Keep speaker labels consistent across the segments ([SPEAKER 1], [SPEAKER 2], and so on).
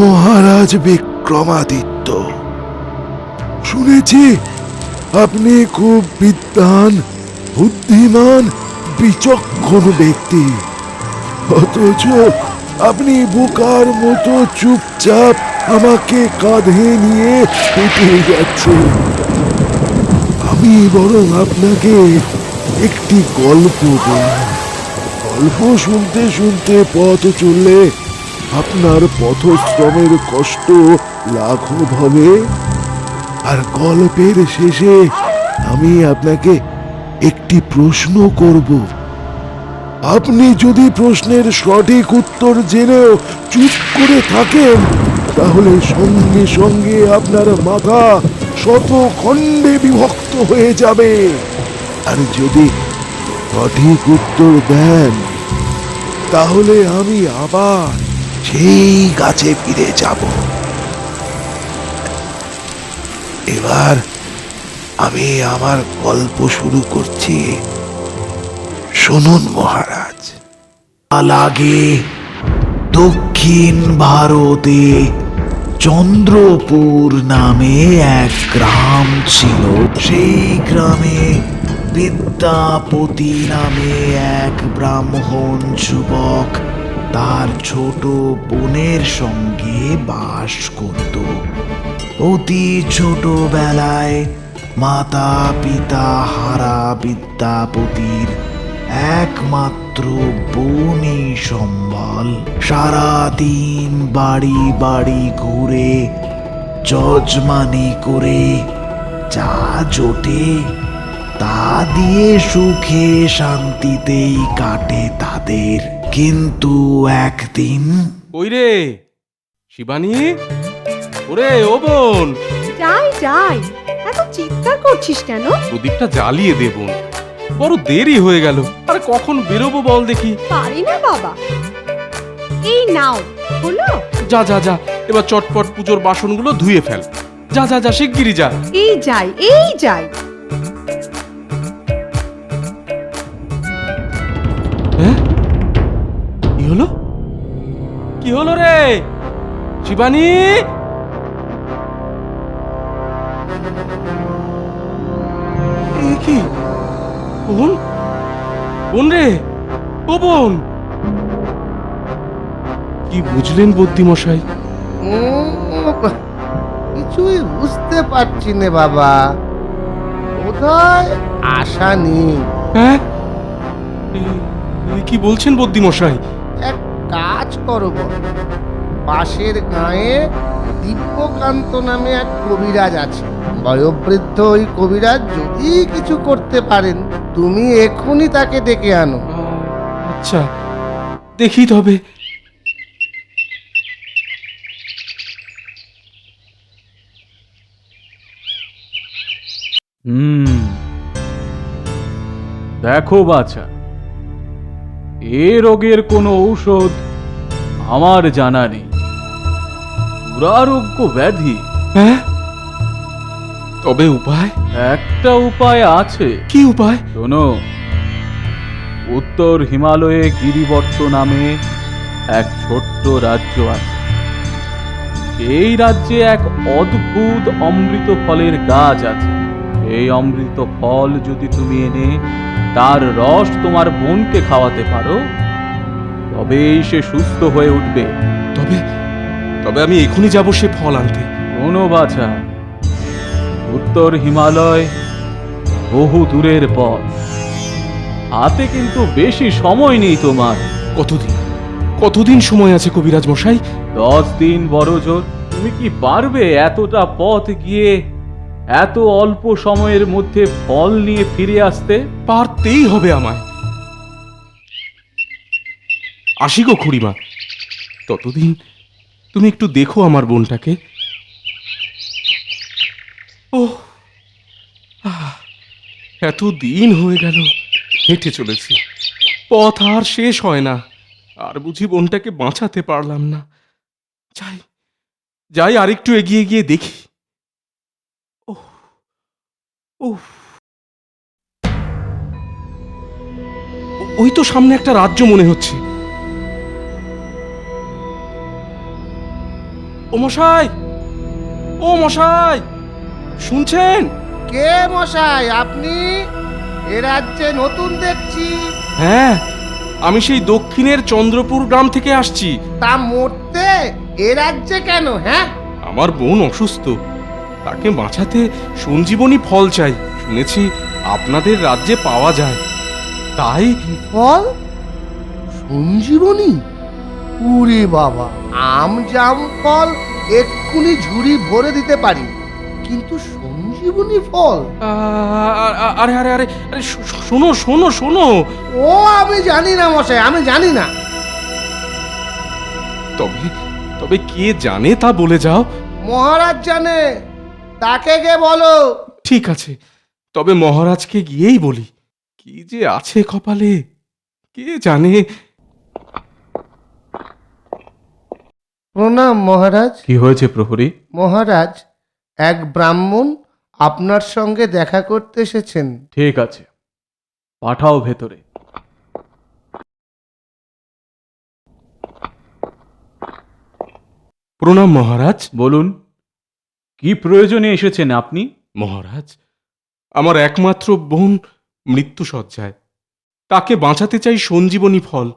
[SPEAKER 1] মহারাজ বিক্রমাদিত্য, শুনেছি আপনি খুব বিদ্বান, বুদ্ধিমান, বিচক্ষণ ব্যক্তি। অথচ আপনি বোকার মতো চুপচাপ আমাকে কাঁধে নিয়ে হেঁটে যাচ্ছেন। আমি বরং আপনাকে একটি গল্প বলি। গল্প শুনতে শুনতে পথ চললে আপনার পথশ্রমের কষ্ট লাঘব হবে আর গল্পের শেষে আমি আপনাকে একটি প্রশ্ন করব। আপনি যদি প্রশ্নের সঠিক উত্তর জেনেও চুপ করে থাকেন, তাহলে সঙ্গে সঙ্গে আপনার মাথা শত খণ্ডে বিভক্ত হয়ে যাবে। আর যদি সঠিক উত্তর দেন, তাহলে আমি আবার সেই গাছে ফিরে যাব। এবার আমি আমার গল্প শুরু করছি। শুনুন মহারাজ। আগে দক্ষিণ ভারতে চন্দ্রপুর নামে এক গ্রাম ছিল। সেই গ্রামে বিদ্যাপতি নামে এক ব্রাহ্মণ যুবক তার ছোট বোনের সঙ্গে বাস করত। অতি ছোটবেলায় মাতা পিতা হারা বিদ্যাপতির একমাত্র বোনই সম্বল। সারাদিন বাড়ি বাড়ি ঘুরে, যজমানি করে যা জোটে, তা দিয়ে সুখে শান্তিতেই কাটে তাদের। কিন্তু একদিন
[SPEAKER 2] ওই রে শিবানী? ওরে ও বোন।
[SPEAKER 3] যাই যাই। এত চিৎকার করছিস কেন?
[SPEAKER 2] প্রদীপটা জ্বালিয়ে দেবুন বড় দেরি হয়ে গেল। আরে কখন বেরোবো বল দেখি।
[SPEAKER 3] পারি না বাবা। এই নাও হলো?
[SPEAKER 2] যা যা যা। এবার চটপট পুজোর বাসনগুলো ধুয়ে ফেল। যা যা যা শিগগিরই যা।
[SPEAKER 3] এই যাই এই যাই।
[SPEAKER 2] কি হলো রে? শিবানী? কি? বোন? বোন রে? ও বোন? কি বুঝলেন বুদ্ধিমশাই?
[SPEAKER 4] কিছুই বুঝতে পারছি না বাবা। কোথায় আশা নেই।
[SPEAKER 2] হ্যাঁ? কি বলছেন বুদ্ধিমশাই?
[SPEAKER 4] কাজ করো বল। পাশের গাঁয়ে দিব্যকান্ত নামে এক কবিরাজ আছে। বয়োবৃদ্ধ ওই কবিরাজ যদি কিছু করতে পারেন তুমি এক্ষুনি তাকে ডেকে আনো।
[SPEAKER 2] আচ্ছা দেখি তবে।
[SPEAKER 5] হুম দেখো বাছা এ রোগের কোনো ঔষধ আমার জানা নেই। দুরারোগ্য ব্যাধি।
[SPEAKER 2] হ্যাঁ? তবে উপায়?
[SPEAKER 5] একটা উপায় আছে।
[SPEAKER 2] কি উপায়?
[SPEAKER 5] শোনো উত্তর হিমালয়ে গিরিবর্ত নামে এক ছোট্ট রাজ্য আছে। এই রাজ্যে এক অদ্ভুত অমৃত ফলের গাছ আছে। এই অমৃত ফল যদি তুমি এনে তার রস তোমার বোনকে খাওয়াতে পারো তবেই সে সুস্থ হয়ে উঠবে।
[SPEAKER 2] তবে তবে আমি এখনই যাব সে ফল আনতে।
[SPEAKER 5] কোনো বাছা উত্তর হিমালয় বহু দূরের পথ। হাতে কিন্তু বেশি সময় নেই তোমার।
[SPEAKER 2] কতদিন? কতদিন সময় আছে কবিরাজ মশাই?
[SPEAKER 5] দশ দিন বড় জোর। তুমি কি পারবে এতটা পথ গিয়ে এত অল্প সময়ের মধ্যে ফল নিয়ে ফিরে আসতে?
[SPEAKER 2] পারতেই হবে আমায়। আসি গো খুড়িমা। ততদিন তুমি একটু দেখো আমার বোনটাকে। ও এত দিন হয়ে গেল, হেঁটে চলেছি। পথ আর শেষ হয় না, আর বুঝি বোনটাকে বাঁচাতে পারলাম না। যাই যাই আরেকটু এগিয়ে গিয়ে দেখি। ও ও- ওই তো সামনে একটা রাজ্য মনে হচ্ছে। ও মশাই! ও মশাই! শুনছেন?
[SPEAKER 4] কে মশাই আপনি? এ রাজ্যে নতুন দেখছি।
[SPEAKER 2] হ্যাঁ আমি সেই দক্ষিণের চন্দ্রপুর গ্রাম থেকে আসছি।
[SPEAKER 4] তা মরতে এ রাজ্যে কেন হ্যাঁ?
[SPEAKER 2] আমার বোন অসুস্থ। তাকে বাঁচাতে সঞ্জীবনী ফল চাই। শুনেছি আপনাদের রাজ্যে পাওয়া যায়। তাই
[SPEAKER 4] ফল? সঞ্জীবনী? উরে বাবা। আম জাম ফল এক্ষুনি ঝুড়ি ভরে দিতে পারি। কিন্তু সঞ্জীবনী ফল।
[SPEAKER 2] আরে আরে আরে আরে শোনো শোনো শোনো।
[SPEAKER 4] ও আমি জানি না মশাই আমি জানি না।
[SPEAKER 2] তবে তবে কে জানে তা বলে যাও।
[SPEAKER 4] মহারাজ জানে তাকে গে বলো।
[SPEAKER 2] ঠিক আছে তবে মহারাজকে গিয়েই বলি। কি যে আছে কপালে কে জানে
[SPEAKER 4] প্রণাম মহারাজ।
[SPEAKER 5] কি হয়েছে প্রহরী?
[SPEAKER 4] মহারাজ এক ব্রাহ্মণ আপনার সঙ্গে দেখা করতে এসেছেন।
[SPEAKER 5] ঠিক আছে। পাঠাও ভেতরে।
[SPEAKER 2] প্রণাম মহারাজ।
[SPEAKER 5] বলুন কি প্রয়োজনে এসেছেন আপনি?
[SPEAKER 2] মহারাজ আমার একমাত্র বোন মৃত্যু সজ্জায় তাকে বাঁচাতে চাই সঞ্জীবনী ফল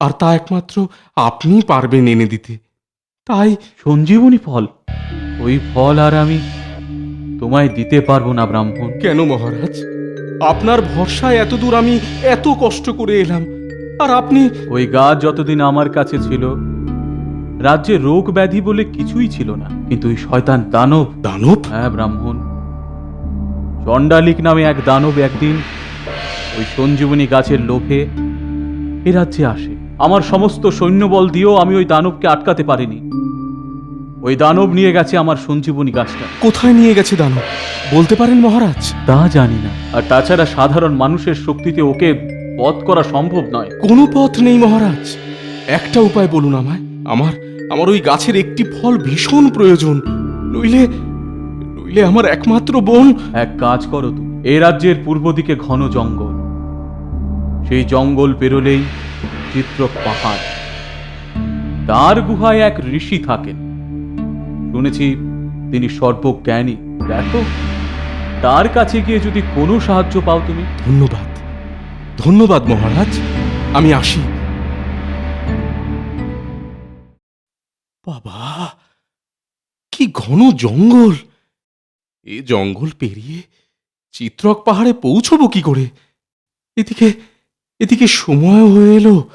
[SPEAKER 2] আর তা একমাত্র আপনি পারবেন এনে দিতে। তাই
[SPEAKER 5] সঞ্জীবনী ফল। ওই ফল আর আমি তোমায় দিতে পারব না ব্রাহ্মণ।
[SPEAKER 2] কেন মহারাজ? আপনার ভরসায় এত দূর আমি এত কষ্ট করে এলাম। আর আপনি
[SPEAKER 5] ওই গাছ যতদিন আমার কাছে ছিল রাজ্যে রোগ ব্যাধি বলে কিছুই ছিল না। কিন্তু ওই শয়তান দানব
[SPEAKER 2] দানব?
[SPEAKER 5] হ্যাঁ ব্রাহ্মণ। চণ্ডালিক নামে এক দানব একদিন ওই সঞ্জীবনী গাছের লোভে এ রাজ্যে আসে। আমার সমস্ত সৈন্যবল দিয়েও আমি ওই দানবকে আটকাতে পারিনি। ওই দানব নিয়ে গেছে আমার সঞ্জীবনী গাছটা।
[SPEAKER 2] কোথায় নিয়ে গেছে দানব? বলতে পারেন মহারাজ।
[SPEAKER 5] তা জানি না। আর তাছাড়া সাধারণ মানুষের শক্তিতে ওকে পথ করা সম্ভব নয়।
[SPEAKER 2] কোনো পথ নেই মহারাজ। একটা উপায় বলুন আমায়। আমার আমার ওই গাছের একটি ফল ভীষণ প্রয়োজন। নইলে নইলে আমার একমাত্র বোন
[SPEAKER 5] এক কাজ করো তুমি। এই রাজ্যের পূর্ব দিকে ঘন জঙ্গল। সেই জঙ্গল পেরোলেই চিত্রক পাহাড়। তার গুহায় এক ঋষি থাকেন। শুনেছি তিনি সর্বজ্ঞানী দেখো তার কাছে গিয়ে যদি কোনো সাহায্য পাও তুমি?
[SPEAKER 2] ধন্যবাদ। ধন্যবাদ, মহারাজ। আমি আসি। বাবা, কি ঘন জঙ্গল। এ জঙ্গল পেরিয়ে চিত্রক পাহাড়ে পৌঁছবো কি করে? এদিকে এদিকে সময় হয়ে এলো।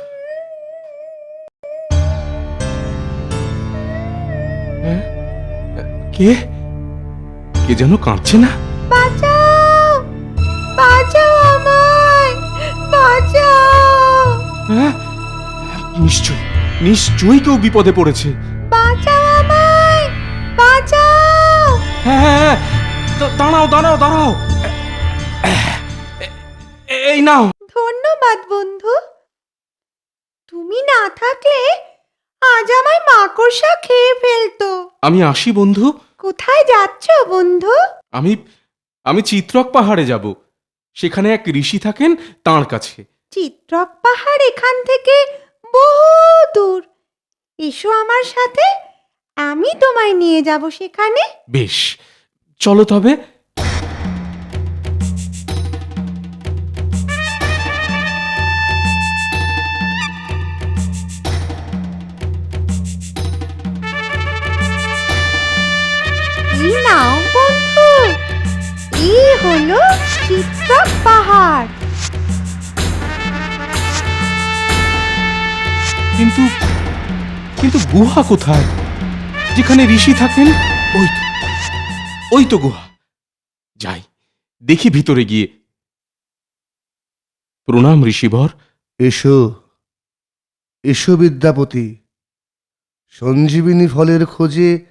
[SPEAKER 2] কে? কে যেন কাঁদছে না?
[SPEAKER 3] বাঁচাও! বাঁচাও আমায়! বাঁচাও!
[SPEAKER 2] হ্যাঁ? নিশ্চয় নিশ্চয়ই কেউ বিপদে পড়েছে।
[SPEAKER 3] বাঁচাও আমায়! বাঁচাও!
[SPEAKER 2] হ্যাঁ হ্যাঁ, দা- দাঁড়াও দাঁড়াও দাঁড়াও। এ- এই নাও।
[SPEAKER 3] ধন্যবাদ বন্ধু। তুমি না থাকলে আজ আমায় মাকড়সা খেয়ে ফেলতো।
[SPEAKER 2] আমি আসি বন্ধু।
[SPEAKER 3] কোথায় যাচ্ছ বন্ধু?
[SPEAKER 2] আমি আমি চিত্রক পাহাড়ে যাব। সেখানে এক ঋষি থাকেন তার কাছে।
[SPEAKER 3] চিত্রক পাহাড় এখান থেকে বহু দূর। এসো আমার সাথে আমি তোমায় নিয়ে যাব সেখানে।
[SPEAKER 2] বেশ চলো তবে।
[SPEAKER 3] হলো চিত্রক পাহাড়।
[SPEAKER 2] কিন্তু কিন্তু গুহা কোথায়? যেখানে ঋষি থাকেন ওই তো। ওই তো গুহা। যাই দেখি ভিতরে গিয়ে। প্রণাম ঋষিবর।
[SPEAKER 4] এসো এসো বিদ্যাপতি। সঞ্জীবিনী ফলের খোঁজে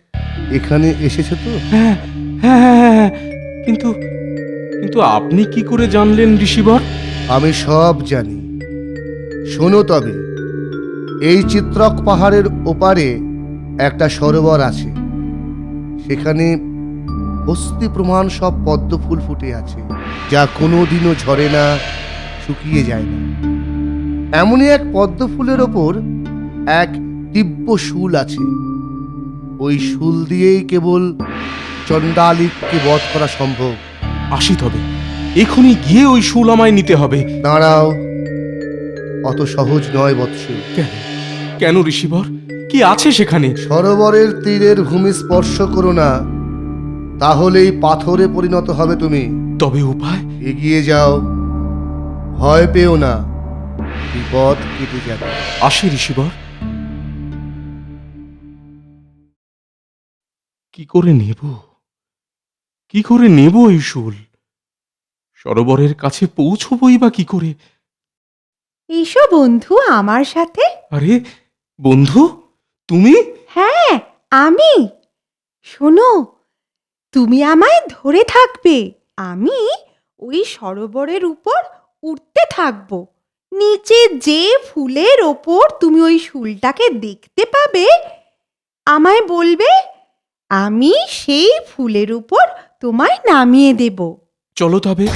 [SPEAKER 4] এখানে এসেছে তো?
[SPEAKER 2] হ্যাঁ হ্যাঁ হ্যাঁ, হ্যাঁ, হ্যাঁ। কিন্তু কিন্তু আপনি কি করে জানলেন, ঋষিবর?
[SPEAKER 4] আমি সব জানি। শোনো তবে, এই চিত্রক পাহাড়ের ওপারে একটা সরোবর আছে। সেখানে অস্থি প্রমাণ সব পদ্ম ফুল ফুটে আছে, যা কোনোদিনও ঝরে না, শুকিয়ে যায় না। এমনই এক পদ্ম ফুলের ওপর এক দিব্য শুল আছে। ওই শুল দিয়েই কেবল চণ্ডালিককে বধ করা সম্ভব।
[SPEAKER 2] আসি তবে এখনই গিয়ে ওই শুল আমায় নিতে হবে।
[SPEAKER 4] দাঁড়াও। অত সহজ নয় বৎস।
[SPEAKER 2] কেন? কেন ঋষিবর? কি আছে সেখানে?
[SPEAKER 4] সরোবরের তীরের ভূমি স্পর্শ করো না। তাহলেই পাথরে পরিণত হবে তুমি।
[SPEAKER 2] তবে উপায়?
[SPEAKER 4] এগিয়ে যাও। ভয় পেও না। বিপদ কেটে যাবে।
[SPEAKER 2] আসি ঋষিবর। কি করে নেব? কি করে নেব এই শুল? সরোবরের কাছে পৌঁছবই বা কি করে?
[SPEAKER 3] এসো বন্ধু আমার সাথে।
[SPEAKER 2] আরে বন্ধু তুমি?
[SPEAKER 3] হ্যাঁ আমি। শোনো তুমি আমায় ধরে থাকবে। আমি ওই সরোবরের উপর উঠতে থাকব। নিচে যে ফুলের ওপর তুমি ওই শুলটাকে দেখতে পাবে আমায় বলবে আমি সেই ফুলের উপর তোমায় নামিয়ে দেব।
[SPEAKER 2] চলো তবে।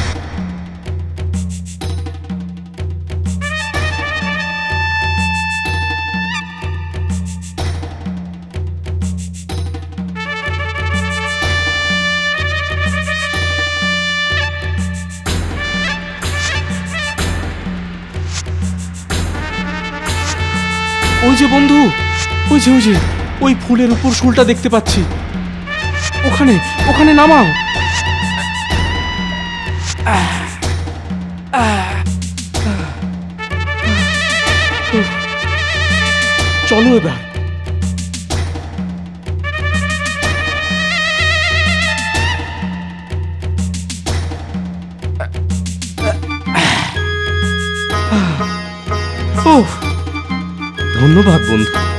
[SPEAKER 2] ওই যে বন্ধু, ওই যে ওই যে, ওই ফুলের উপর শুলটা দেখতে পাচ্ছি। ওখানে ওখানে নামাও। চলো এবার। ধন্যবাদ বন্ধু।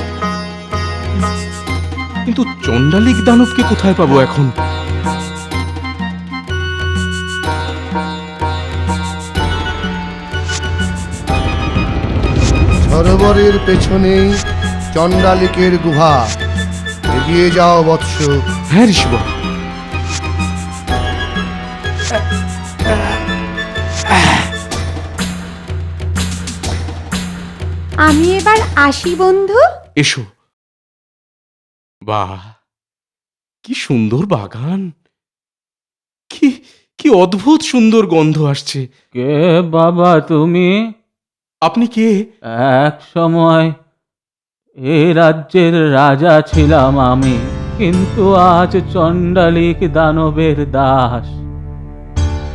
[SPEAKER 2] কিন্তু চণ্ডালিক দানবকে কোথায় পাবো এখন?
[SPEAKER 4] সরোবরের পেছনেই চণ্ডালিকের গুহা। এগিয়ে যাও বৎস।
[SPEAKER 2] হ্যাঁ ঋষিবর।
[SPEAKER 3] আমি এবার আসি বন্ধু।
[SPEAKER 2] এসো। বাহ! কি সুন্দর বাগান! কি কি অদ্ভুত সুন্দর গন্ধ আসছে!
[SPEAKER 5] কে বাবা তুমি?
[SPEAKER 2] আপনি কে?
[SPEAKER 5] এক সময় এ রাজ্যের রাজা ছিলাম আমি কিন্তু আজ চণ্ডালিক দানবের দাস।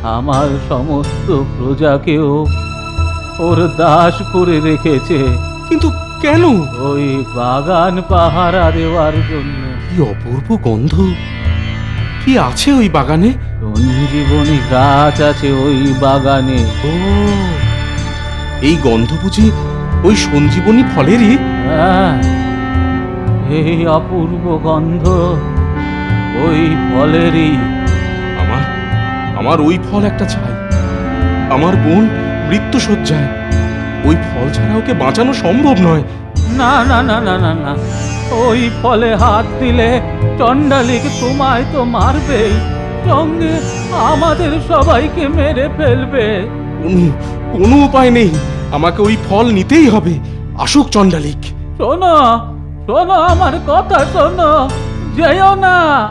[SPEAKER 5] আমার সমস্ত প্রজাকেও ওর দাস করে রেখেছে।
[SPEAKER 2] কিন্তু কেন?
[SPEAKER 5] ওই বাগান পাহারা দেওয়ার জন্য।
[SPEAKER 2] কি অপূর্ব গন্ধ। কি আছে ওই বাগানে?
[SPEAKER 5] সঞ্জীবনী গাছ আছে ওই বাগানে।
[SPEAKER 2] ও এই গন্ধ বুঝি ওই সঞ্জীবনী ফলেরই?
[SPEAKER 5] হ্যাঁ, এই অপূর্ব গন্ধ ওই ফলেরই।
[SPEAKER 2] আমার আমার ওই ফল একটা চাই আমার বোন মৃত্যু সজ্জায় ওই ফল ছাড়া ওকে বাঁচানো সম্ভব নয়।
[SPEAKER 5] না না না না না না। ওই ফলে হাত দিলে চণ্ডালিক তোমায় তো মারবেই। সঙ্গে আমাদের সবাইকে মেরে ফেলবে।
[SPEAKER 2] কোনো কোনো উপায় নেই। আমাকে ওই ফল নিতেই হবে। আসুক চণ্ডালিক।
[SPEAKER 5] শোনো শোনো আমার কথা শোনো। যেও না।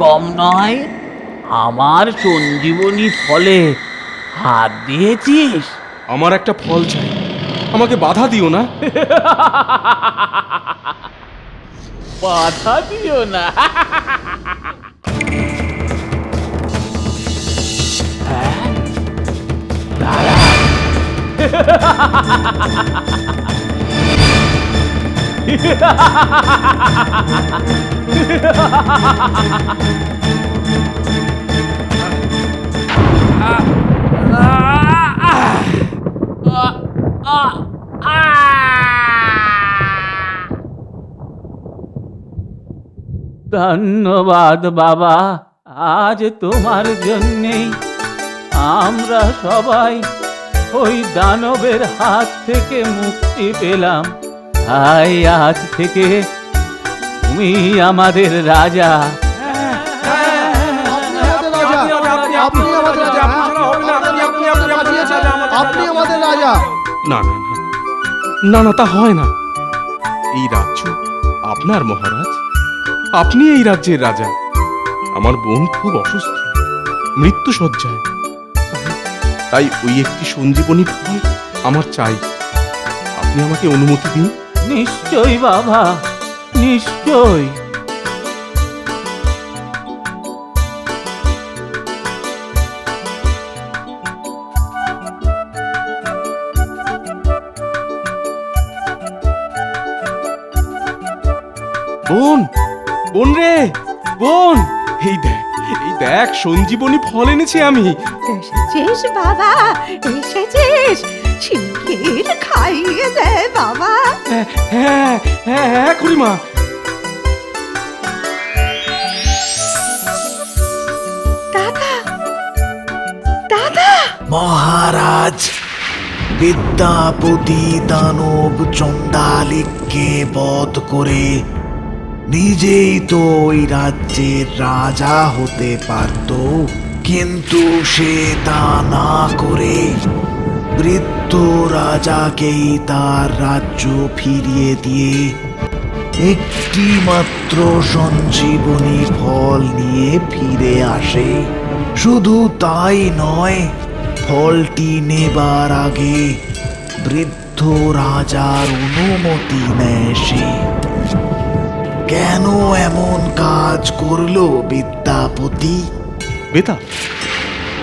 [SPEAKER 5] কম নয় আমার সঞ্জীবনী ফলে হাত দিয়েছিস
[SPEAKER 2] আমার একটা ফল চাই। আমাকে বাধা দিও না।
[SPEAKER 5] বাধা দিও না। হ্যাঁ? ধন্যবাদ বাবা। আজ তোমার জন্যেই আমরা সবাই ওই দানবের হাত থেকে মুক্তি পেলাম। তাই আজ থেকে তুমি আমাদের রাজা।
[SPEAKER 4] আপনি আমাদের
[SPEAKER 2] না না তা হয় না। এই রাজ্য আপনার মহারাজ। আপনি এই রাজ্যের রাজা। আমার বোন খুব অসুস্থ মৃত্যু সজ্জায় তাই- ওই একটি সঞ্জীবনী ফল আমার চাই। আপনি আমাকে অনুমতি দিন।
[SPEAKER 5] নিশ্চয় বাবা নিশ্চয়।
[SPEAKER 2] বোন বোন রে বোন। এই দেখ এই দেখ সঞ্জীবনী ফল এনেছি আমি।
[SPEAKER 3] এসেছিস বাবা এসেছিস। শিগগির খাইয়ে দে বাবা।
[SPEAKER 2] হ্যাঁ হ্যাঁ হ্যাঁ হ্যাঁ খুড়িমা।
[SPEAKER 3] দাদা দাদা।
[SPEAKER 6] মহারাজ বিদ্যাপতি দানব চণ্ডালিককে বধ করে নিজেই তো ওই রাজ্যের রাজা হতে পারত, কিন্তু সে তা না করে বৃদ্ধ রাজাকেই তার রাজ্য ফিরিয়ে দিয়ে একটি মাত্র সঞ্জীবনী ফল নিয়ে ফিরে আসে। শুধু তাই নয়, ফলটি নেবার আগে বৃদ্ধ রাজার অনুমতি নেয় সে। কেন এমন কাজ করল বিদ্যাপতি?
[SPEAKER 2] বেতা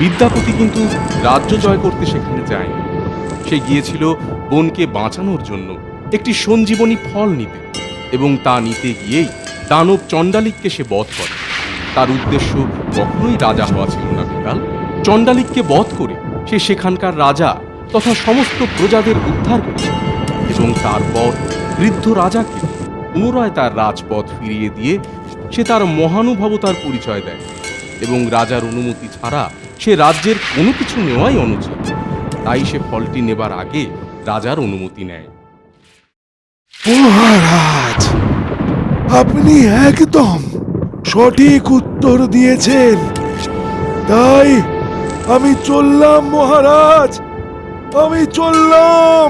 [SPEAKER 2] বিদ্যাপতি কিন্তু রাজ্য জয় করতে সেখানে যায়নি। সে গিয়েছিল বোনকে বাঁচানোর জন্য, একটি সঞ্জীবনী ফল নিতে, এবং তা নিতে গিয়েই দানব চণ্ডালিককে সে বধ করে। তার উদ্দেশ্য কখনোই রাজা হওয়া ছিল না বিকাল চণ্ডালিককে বধ করে সে সেখানকার রাজা তথা সমস্ত প্রজাদের উদ্ধার করে, এবং তারপর বৃদ্ধ রাজাকে পুনরায় তার রাজপথ ফিরিয়ে দিয়ে সে তার মহানুভবতার পরিচয় দেয় এবং রাজার অনুমতি ছাড়া সে রাজ্যের কোনো কিছু নেওয়াই অনুচিত। তাই সে ফলটি নেবার আগে রাজার অনুমতি নেয়।
[SPEAKER 1] মহারাজ, আপনি একদম সঠিক উত্তর দিয়েছেন। তাই আমি চললাম মহারাজ, আমি চললাম।